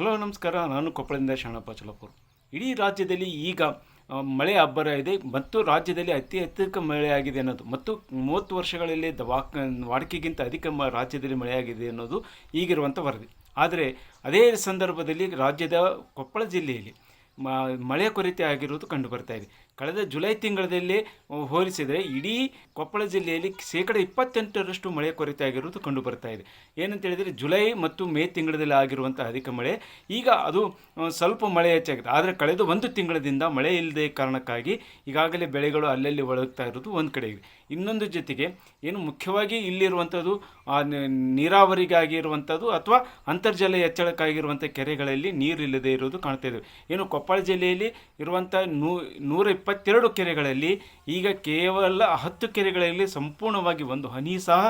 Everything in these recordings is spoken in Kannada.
ಹಲೋ, ನಮಸ್ಕಾರ. ನಾನು ಕೊಪ್ಪಳದಿಂದ ಶರಣಪ್ಪ ಚಲಪುರ್. ಇಡೀ ರಾಜ್ಯದಲ್ಲಿ ಈಗ ಮಳೆ ಅಬ್ಬರ ಇದೆ. ಮತ್ತು ರಾಜ್ಯದಲ್ಲಿ ಅತಿ ಅತ್ಯಧಿಕ ಮಳೆಯಾಗಿದೆ ಅನ್ನೋದು ಮತ್ತು ಮೂವತ್ತು ವರ್ಷಗಳಲ್ಲಿ ವಾಕ್, ವಾಡಿಕೆಗಿಂತ ಅಧಿಕ ಮ, ರಾಜ್ಯದಲ್ಲಿ ಮಳೆಯಾಗಿದೆ ಅನ್ನೋದು ಈಗಿರುವಂಥ ವರದಿ. ಆದರೆ ಅದೇ ಸಂದರ್ಭದಲ್ಲಿ ರಾಜ್ಯದ ಕೊಪ್ಪಳ ಜಿಲ್ಲೆಯಲ್ಲಿ ಮಳೆ ಕೊರತೆ ಆಗಿರುವುದು ಕಂಡು ಬರ್ತಾ ಇದೆ. ಕಳೆದ ಜುಲೈ ತಿಂಗಳಲ್ಲಿ ಹೋಲಿಸಿದರೆ ಇಡೀ ಕೊಪ್ಪಳ ಜಿಲ್ಲೆಯಲ್ಲಿ ಶೇಕಡ ಇಪ್ಪತ್ತೆಂಟರಷ್ಟು ಮಳೆ ಕೊರತೆ ಆಗಿರುವುದು ಕಂಡು ಬರ್ತಾ ಇದೆ. ಏನಂತ ಹೇಳಿದರೆ ಜುಲೈ ಮತ್ತು ಮೇ ತಿಂಗಳಲ್ಲಿ ಆಗಿರುವಂಥ ಅಧಿಕ ಮಳೆ. ಈಗ ಅದು ಸ್ವಲ್ಪ ಮಳೆ ಹೆಚ್ಚಾಗಿದೆ. ಆದರೆ ಕಳೆದ ಒಂದು ತಿಂಗಳದಿಂದ ಮಳೆ ಇಲ್ಲದೆ ಕಾರಣಕ್ಕಾಗಿ ಈಗಾಗಲೇ ಬೆಳೆಗಳು ಅಲ್ಲಲ್ಲಿ ಒಳಗ್ತಾ ಇರೋದು ಒಂದು ಕಡೆ ಇದೆ. ಇನ್ನೊಂದು ಜೊತೆಗೆ ಏನು ಮುಖ್ಯವಾಗಿ ಇಲ್ಲಿರುವಂಥದ್ದು, ಆ, ನ- ನೀರಾವರಿಗಾಗಿ ಇರುವಂಥದ್ದು ಅಥವಾ ಅಂತರ್ಜಲ ಹೆಚ್ಚಳಕ್ಕಾಗಿರುವಂಥ ಕೆರೆಗಳಲ್ಲಿ ನೀರಿಲ್ಲದೆ ಇರೋದು ಕಾಣ್ತಾ ಇದ್ದೇವೆ ಏನು ಕೊಪ್ಪಳ ಜಿಲ್ಲೆಯಲ್ಲಿ ಇರುವಂಥ ನೂ, ನೂರ ಇಪ್ಪತ್ತೆರಡು ಕೆರೆಗಳಲ್ಲಿ ಈಗ ಕೇವಲ ಹತ್ತು ಕೆರೆಗಳಲ್ಲಿ ಸಂಪೂರ್ಣವಾಗಿ ಒಂದು ಹನಿ ಸಹ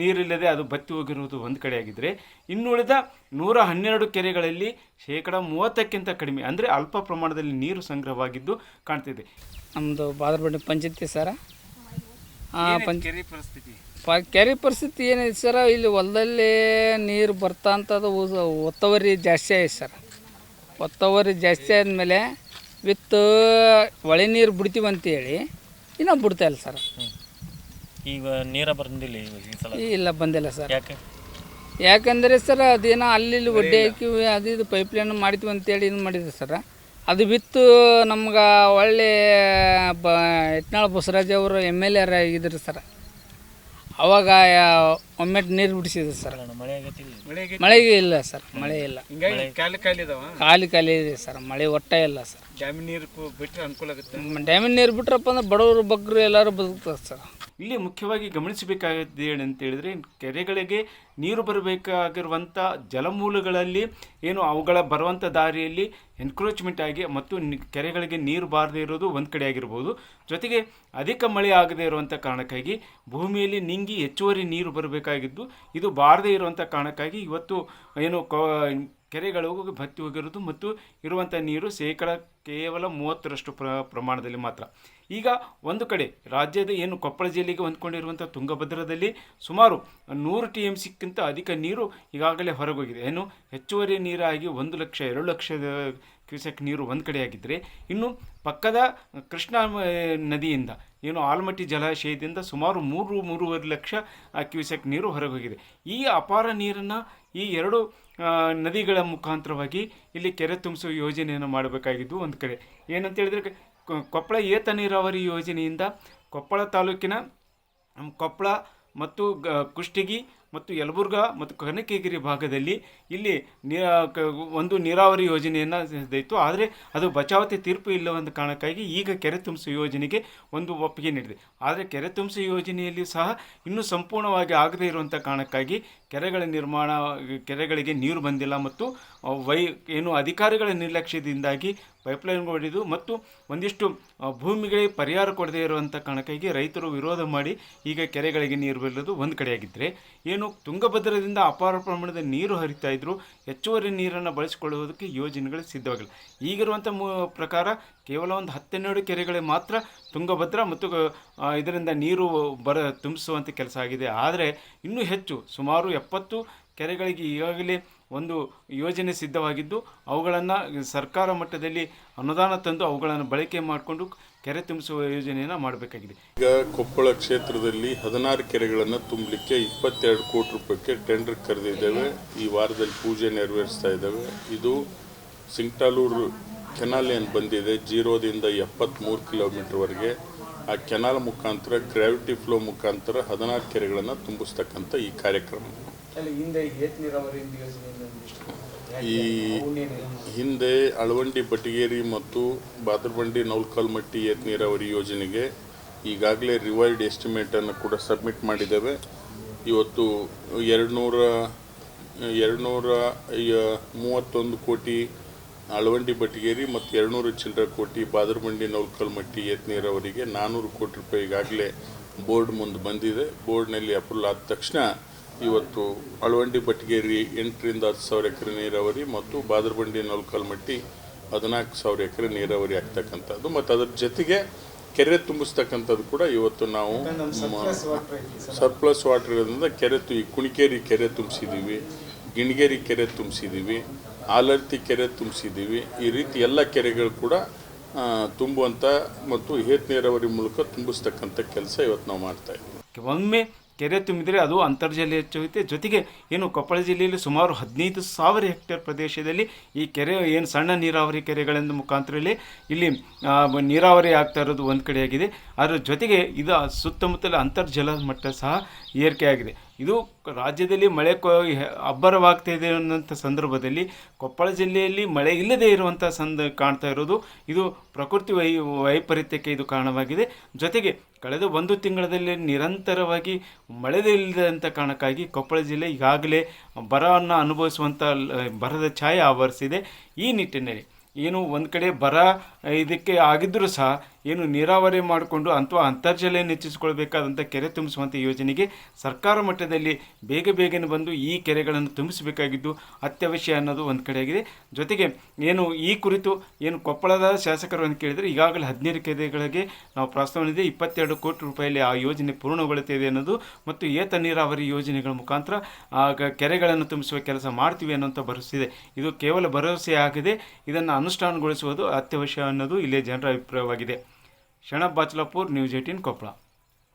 ನೀರಿಲ್ಲದೆ ಅದು ಬತ್ತಿ ಹೋಗಿರುವುದು ಒಂದು ಕಡೆ ಆಗಿದ್ದರೆ ಇನ್ನುಳಿದ ನೂರ ಹನ್ನೆರಡು ಕೆರೆಗಳಲ್ಲಿ ಶೇಕಡ ಮೂವತ್ತಕ್ಕಿಂತ ಕಡಿಮೆ ಅಂದರೆ ಅಲ್ಪ ಪ್ರಮಾಣದಲ್ಲಿ ನೀರು ಸಂಗ್ರಹವಾಗಿದ್ದು ಕಾಣ್ತಿದೆ. ನಮ್ಮದು ಬಾದರಬಂಡಿ ಪಂಚಾಯತಿ ಸರ. ಕೆರೆ ಪರಿಸ್ಥಿತಿ? ಪ ಕೆರೆ ಪರಿಸ್ಥಿತಿ ಏನಿದೆ ಸರ ಇಲ್ಲಿ ಹೊಲದಲ್ಲಿ ನೀರು ಬರ್ತಾ ಅಂತದ್ದು ಒತ್ತವರಿ ಒತ್ತುವರಿ ಜಾಸ್ತಿ ಆಯ್ತು ಸರ್. ಒತ್ತವರಿ ಜಾಸ್ತಿ ಆದಮೇಲೆ ವಿತ್ ಹೊಳೆ ನೀರು ಬಿಡ್ತೀವಿ ಅಂತೇಳಿ ಇನ್ನೂ ಬಿಡ್ತಾ ಇಲ್ಲ ಸರ್. ಈಗ ನೀರ ಬಂದಿಲ್ಲ ಇವಾಗ ಈ ಸಲ? ಇಲ್ಲ ಬಂದಿಲ್ಲ ಸರ್. ಯಾಕೆ? ಯಾಕಂದರೆ ಸರ್ ಅದೇನೋ ಅಲ್ಲಿ ಇಲ್ಲಿ ಒಡ್ಡೆ ಹಾಕಿ ಅದು ಇದು ಪೈಪ್ಲೈನ್ ಮಾಡ್ತೀವಿ ಅಂತೇಳಿ ಇದು ಮಾಡಿದ್ರು ಸರ್. ಅದು ಬಿತ್ತು ನಮ್ಗೆ ಒಳ್ಳೆ ಬ ಯತ್ನಾಳ್ ಬಸವರಾಜ್ ಅವರು ಎಂ ಎಲ್ ಎರ್ ಆಗಿದ್ರು ಸರ್. ಅವಾಗ ಒಮ್ಮೆಟ್ ನೀರು ಬಿಡಿಸಿದ್ರು ಸರ್. ಮಳೆಗೆ ಇಲ್ಲ ಸರ್ ಮಳೆ ಇಲ್ಲ. ಹಿಂಗಾಗಿ ಖಾಲಿ ಖಾಲಿ ಇದೆ ಸರ್ ಮಳೆ ಒಟ್ಟೆ ಇಲ್ಲ ಸರ್. ಡ್ಯಾಮಿನ ನೀರು ಬಿಟ್ಟರೆ ಬಿಟ್ರೆ ಅನುಕೂಲ ಆಗುತ್ತೆ? ಡ್ಯಾಮಿನ ನೀರು ಬಿಟ್ರಪ್ಪ ಅಂದ್ರೆ ಬಡವರು ಬಗ್ಗರು ಎಲ್ಲರೂ ಬದುಕ್ತಾರೆ ಸರ್. ಇಲ್ಲಿ ಮುಖ್ಯವಾಗಿ ಗಮನಿಸಬೇಕಾಗಿದೆ ಏನಂತ ಹೇಳಿದ್ರೆ, ಕೆರೆಗಳಿಗೆ ನೀರು ಬರಬೇಕಾಗಿರುವಂಥ ಜಲಮೂಲಗಳಲ್ಲಿ ಏನು ಅವುಗಳ ಬರುವಂಥ ದಾರಿಯಲ್ಲಿ ಎನ್ಕ್ರೋಚ್ಮೆಂಟ್ ಆಗಿ ಮತ್ತು ಕೆರೆಗಳಿಗೆ ನೀರು ಬಾರದೇ ಇರೋದು ಒಂದು ಕಡೆ ಆಗಿರ್ಬೋದು. ಜೊತೆಗೆ ಅಧಿಕ ಮಳೆ ಆಗದೇ ಇರುವಂಥ ಕಾರಣಕ್ಕಾಗಿ ಭೂಮಿಯಲ್ಲಿ ನಿಂಗಿ ಹೆಚ್ಚುವರಿ ನೀರು ಬರಬೇಕಾಗಿದ್ದು, ಇದು ಬಾರದೇ ಇರುವಂಥ ಕಾರಣಕ್ಕಾಗಿ ಇವತ್ತು ಏನು ಕೊ ಭತ್ತಿ ಹೋಗಿರೋದು ಮತ್ತು ಇರುವಂಥ ನೀರು ಶೇಕಡ ಕೇವಲ ಮೂವತ್ತರಷ್ಟು ಪ್ರ ಪ್ರಮಾಣದಲ್ಲಿ ಮಾತ್ರ. ಈಗ ಒಂದು ಕಡೆ ರಾಜ್ಯದ ಏನು ಕೊಪ್ಪಳ ಜಿಲ್ಲೆಗೆ ಹೊಂದ್ಕೊಂಡಿರುವಂಥ ತುಂಗಭದ್ರದಲ್ಲಿ ಸುಮಾರು ನೂರು ಟಿ ಎಂ ಸಿಕ್ಕಿಂತ ಅಧಿಕ ನೀರು ಈಗಾಗಲೇ ಹೊರಗೋಗಿದೆ. ಏನು ಹೆಚ್ಚುವರಿ ನೀರಾಗಿ ಒಂದು ಲಕ್ಷ, ಎರಡು ಲಕ್ಷದ ಕ್ಯೂಸೆಕ್ ನೀರು ಒಂದು ಕಡೆ ಆಗಿದ್ದರೆ ಇನ್ನು ಪಕ್ಕದ ಕೃಷ್ಣಾ ನದಿಯಿಂದ ಏನು ಆಲ್ಮಟ್ಟಿ ಜಲಾಶಯದಿಂದ ಸುಮಾರು ಮೂರು, ಮೂರುವರೆ ಲಕ್ಷ ಕ್ಯೂಸೆಕ್ ನೀರು ಹೊರಗೋಗಿದೆ. ಈ ಅಪಾರ ನೀರನ್ನು ಈ ಎರಡು ನದಿಗಳ ಮುಖಾಂತರವಾಗಿ ಇಲ್ಲಿ ಕೆರೆ ತುಂಬಿಸುವ ಯೋಜನೆಯನ್ನು ಮಾಡಬೇಕಾಗಿದ್ದು ಒಂದು ಕಡೆ. ಏನಂತ ಹೇಳಿದ್ರೆ ಕೊಪ್ಪಳ ಏತ ನೀರಾವರಿ ಯೋಜನೆಯಿಂದ ಕೊಪ್ಪಳ ತಾಲೂಕಿನ ಕೊಪ್ಪಳ ಮತ್ತು ಗ, ಕುಷ್ಟಗಿ ಮತ್ತು ಯಲಬುರ್ಗಾ ಮತ್ತು ಕನಕಗಿರಿ ಭಾಗದಲ್ಲಿ ಇಲ್ಲಿ ಒಂದು ನೀರಾವರಿ ಯೋಜನೆಯನ್ನು ಇತ್ತು. ಆದರೆ ಅದು ಬಚಾವತಿ ತೀರ್ಪು ಇಲ್ಲವೆಂದು ಕಾರಣಕ್ಕಾಗಿ ಈಗ ಕೆರೆ ತುಂಬಿಸುವ ಯೋಜನೆಗೆ ಒಂದು ಒಪ್ಪಿಗೆ ನೀಡಿದೆ. ಆದರೆ ಕೆರೆ ತುಂಬಿಸುವ ಯೋಜನೆಯಲ್ಲಿ ಸಹ ಇನ್ನೂ ಸಂಪೂರ್ಣವಾಗಿ ಆಗದೇ ಇರುವಂಥ ಕಾರಣಕ್ಕಾಗಿ ಕೆರೆಗಳ ನಿರ್ಮಾಣ, ಕೆರೆಗಳಿಗೆ ನೀರು ಬಂದಿಲ್ಲ ಮತ್ತು ವೈ, ಏನು ಅಧಿಕಾರಿಗಳ ನಿರ್ಲಕ್ಷ್ಯದಿಂದಾಗಿ ಪೈಪ್ಲೈನ್ ಹೊಡೆದು ಮತ್ತು ಒಂದಿಷ್ಟು ಭೂಮಿಗಳಿಗೆ ಪರಿಹಾರ ಕೊಡದೇ ಇರುವಂಥ ಕಾರಣಕ್ಕಾಗಿ ರೈತರು ವಿರೋಧ ಮಾಡಿ ಈಗ ಕೆರೆಗಳಿಗೆ ನೀರು ಬೀಳೋದು ಒಂದು ಕಡೆಯಾಗಿದ್ದರೆ ಏನು ತುಂಗಭದ್ರದಿಂದ ಅಪಾರ ಪ್ರಮಾಣದ ನೀರು ಹರಿತಾ ಇದ್ದರು ಹೆಚ್ಚುವರಿ ನೀರನ್ನು ಬಳಸಿಕೊಳ್ಳುವುದಕ್ಕೆ ಯೋಜನೆಗಳು ಸಿದ್ಧವಾಗಿಲ್ಲ. ಈಗಿರುವಂಥ ಪ್ರಕಾರ ಕೇವಲ ಒಂದು ಹತ್ತೆರಡು ಕೆರೆಗಳಿಗೆ ಮಾತ್ರ ತುಂಗಭದ್ರಾ ಮತ್ತು ಇದರಿಂದ ನೀರು ಬರ ತುಂಬಿಸುವಂಥ ಕೆಲಸ ಆಗಿದೆ. ಆದರೆ ಇನ್ನೂ ಹೆಚ್ಚು, ಸುಮಾರು ಎಪ್ಪತ್ತು ಕೆರೆಗಳಿಗೆ ಈಗಾಗಲೇ ಒಂದು ಯೋಜನೆ ಸಿದ್ಧವಾಗಿದ್ದು ಅವುಗಳನ್ನು ಸರ್ಕಾರ ಮಟ್ಟದಲ್ಲಿ ಅನುದಾನ ತಂದು ಅವುಗಳನ್ನು ಬಳಕೆ ಮಾಡಿಕೊಂಡು ಕೆರೆ ತುಂಬಿಸುವ ಯೋಜನೆಯನ್ನು ಮಾಡಬೇಕಾಗಿದೆ. ಈಗ ಕೊಪ್ಪಳ ಕ್ಷೇತ್ರದಲ್ಲಿ ಹದಿನಾರು ಕೆರೆಗಳನ್ನು ತುಂಬಲಿಕ್ಕೆ ಇಪ್ಪತ್ತೆರಡು ಕೋಟಿ ರೂಪಾಯಿಗೆ ಟೆಂಡರ್ ಕರೆದಿದ್ದೇವೆ. ಈ ವಾರದಲ್ಲಿ ಪೂಜೆ ನೆರವೇರಿಸ್ತಾ ಇದ್ದೇವೆ. ಇದು ಸಿಂಗ್ಟಾಲೂರು ಕೆನಾಲ್ ಏನು ಬಂದಿದೆ, ಜೀರೋದಿಂದ ಎಪ್ಪತ್ತ್ಮೂರು ಕಿಲೋಮೀಟ್ರ್ವರೆಗೆ ಆ ಕೆನಾಲ್ ಮುಖಾಂತರ ಗ್ರಾವಿಟಿ ಫ್ಲೋ ಮುಖಾಂತರ ಹದಿನಾರು ಕೆರೆಗಳನ್ನು ತುಂಬಿಸ್ತಕ್ಕಂಥ ಈ ಕಾರ್ಯಕ್ರಮ. ಈ ಹಿಂದೆ ಅಳವಂಡಿ ಬಟಗೇರಿ ಮತ್ತು ಬಾದರಬಂಡಿ ನೌಲ್ಕಲ್ಮಟ್ಟಿ ಏತ್ ನೀರಾವರಿ ಯೋಜನೆಗೆ ಈಗಾಗಲೇ ರಿವೈರ್ಡ್ ಎಸ್ಟಿಮೇಟನ್ನು ಕೂಡ ಸಬ್ಮಿಟ್ ಮಾಡಿದ್ದೇವೆ. ಇವತ್ತು ಎರಡು ನೂರ ಎರಡು ನೂರ ಮೂವತ್ತೊಂದು ಕೋಟಿ ಅಳವಂಡಿ ಬಟಗೇರಿ ಮತ್ತು ಎರಡುನೂರು ಚಿಲ್ಲರೆ ಕೋಟಿ ಬಾದರಬಂಡಿ ನೌಲ್ಕಲ್ಮಟ್ಟಿ ಏತ್ ನೀರಾವರಿಗೆ ನಾನ್ನೂರು ಕೋಟಿ ರೂಪಾಯಿ ಈಗಾಗಲೇ ಬೋರ್ಡ್ ಮುಂದೆ ಬಂದಿದೆ. ಬೋರ್ಡ್ನಲ್ಲಿ ಅಪ್ರೂವಲ್ ಆದ ತಕ್ಷಣ ಇವತ್ತು ಅಳವಂಡಿ ಬಟ್ಗೇರಿ ಎಂಟರಿಂದ ಹತ್ತು ಸಾವಿರ ಎಕರೆ ನೀರಾವರಿ ಮತ್ತು ಬಾದರಬಂಡಿ ನಲ್ಕಲ್ಮಟ್ಟಿ ಹದಿನಾಲ್ಕು ಸಾವಿರ ಎಕರೆ ನೀರಾವರಿ ಆಗ್ತಕ್ಕಂಥದ್ದು. ಮತ್ತು ಅದರ ಜೊತೆಗೆ ಕೆರೆ ತುಂಬಿಸ್ತಕ್ಕಂಥದ್ದು ಕೂಡ ಇವತ್ತು ನಾವು ಸರ್ಪ್ಲಸ್ ವಾಟರ್ ಇರೋದ್ರಿಂದ ಕೆರೆ ತು ಈ ಕುಣಿಕೇರಿ ಕೆರೆ ತುಂಬಿಸಿದ್ದೀವಿ ಗಿಣಿಗೇರಿ ಕೆರೆ ತುಂಬಿಸಿದ್ದೀವಿ ಆಲರ್ತಿ ಕೆರೆ ತುಂಬಿಸಿದ್ದೀವಿ. ಈ ರೀತಿ ಎಲ್ಲ ಕೆರೆಗಳು ಕೂಡ ತುಂಬುವಂಥ ಮತ್ತು ಏತ್ ನೀರಾವರಿ ಮೂಲಕ ತುಂಬಿಸ್ತಕ್ಕಂಥ ಕೆಲಸ ಇವತ್ತು ನಾವು ಮಾಡ್ತಾ ಇದ್ದೀವಿ. ಒಮ್ಮೆ ಕೆರೆ ತುಂಬಿದರೆ ಅದು ಅಂತರ್ಜಲ ಹೆಚ್ಚುತ್ತೆ. ಜೊತೆಗೆ ಏನು ಕೊಪ್ಪಳ ಜಿಲ್ಲೆಯಲ್ಲಿ ಸುಮಾರು ಹದಿನೈದು ಸಾವಿರ ಹೆಕ್ಟೇರ್ ಪ್ರದೇಶದಲ್ಲಿ ಈ ಕೆರೆ, ಏನು ಸಣ್ಣ ನೀರಾವರಿ ಕೆರೆಗಳಿಂದ ಮುಖಾಂತರದಲ್ಲಿ ಇಲ್ಲಿ ನೀರಾವರಿ ಆಗ್ತಾ ಇರೋದು ಒಂದು ಕಡೆಯಾಗಿದೆ. ಅದರ ಜೊತೆಗೆ ಇದು ಸುತ್ತಮುತ್ತಲ ಅಂತರ್ಜಲ ಮಟ್ಟ ಸಹ ಏರಿಕೆಯಾಗಿದೆ. ಇದು ರಾಜ್ಯದಲ್ಲಿ ಮಳೆ ಕೊ, ಹೆ- ಅಬ್ಬರವಾಗ್ತಾ ಇದೆ ಅನ್ನೋಂಥ ಸಂದರ್ಭದಲ್ಲಿ ಕೊಪ್ಪಳ ಜಿಲ್ಲೆಯಲ್ಲಿ ಮಳೆ ಇಲ್ಲದೇ ಇರುವಂಥ ಸಂದ, ಕಾಣ್ತಾ ಇರೋದು. ಇದು ಪ್ರಕೃತಿ ವೈ, ವೈಪರೀತ್ಯಕ್ಕೆ ಇದು ಕಾರಣವಾಗಿದೆ. ಜೊತೆಗೆ ಕಳೆದ ಒಂದು ತಿಂಗಳಲ್ಲಿ ನಿರಂತರವಾಗಿ ಮಳೆ ಇಲ್ಲದಂಥ ಕಾರಣಕ್ಕಾಗಿ ಕೊಪ್ಪಳ ಜಿಲ್ಲೆ ಈಗಾಗಲೇ ಬರವನ್ನು ಅನುಭವಿಸುವಂಥ ಬರದ ಛಾಯೆ ಆವರಿಸಿದೆ. ಈ ನಿಟ್ಟಿನಲ್ಲಿ ಏನು ಒಂದು ಕಡೆ ಬರ ಇದಕ್ಕೆ ಆಗಿದ್ದರೂ ಸಹ ಏನು ನೀರಾವರಿ ಮಾಡಿಕೊಂಡು ಅಥವಾ ಅಂತರ್ಜಲ ಹೆಚ್ಚಿಸಿಕೊಳ್ಬೇಕಾದಂಥ ಕೆರೆ ತುಂಬಿಸುವಂಥ ಯೋಜನೆಗೆ ಸರ್ಕಾರ ಮಟ್ಟದಲ್ಲಿ ಬೇಗ ಬೇಗನೆ ಬಂದು ಈ ಕೆರೆಗಳನ್ನು ತುಂಬಿಸಬೇಕಾಗಿದ್ದು ಅತ್ಯವಶ್ಯ ಅನ್ನೋದು ಒಂದು ಕಡೆಯಾಗಿದೆ. ಜೊತೆಗೆ ಏನು ಈ ಕುರಿತು ಏನು ಕೊಪ್ಪಳದ ಶಾಸಕರು ಅಂತ ಕೇಳಿದರೆ ಈಗಾಗಲೇ ಹದಿನೈದು ಕೆರೆಗಳಿಗೆ ನಾವು ಪ್ರಸ್ತಾವನೆ ಇಪ್ಪತ್ತೆರಡು ಕೋಟಿ ರೂಪಾಯಲ್ಲಿ ಆ ಯೋಜನೆ ಪೂರ್ಣಗೊಳ್ಳುತ್ತಿದೆ ಅನ್ನೋದು ಮತ್ತು ಏತ ನೀರಾವರಿ ಯೋಜನೆಗಳ ಮುಖಾಂತರ ಕೆರೆಗಳನ್ನು ತುಂಬಿಸುವ ಕೆಲಸ ಮಾಡ್ತೀವಿ ಅನ್ನೋಂಥ ಭರವಸೆ ಇದೆ. ಇದು ಕೇವಲ ಭರವಸೆ ಆಗದೆ. ಇದನ್ನು ಅನುಷ್ಠಾನಗೊಳಿಸುವುದು ಅತ್ಯವಶ್ಯ ಅನ್ನೋದು ಇಲ್ಲೇ ಜನರ ಅಭಿಪ್ರಾಯವಾಗಿದೆ. शणब बाचलापूर न्यूज एटीन कोपळा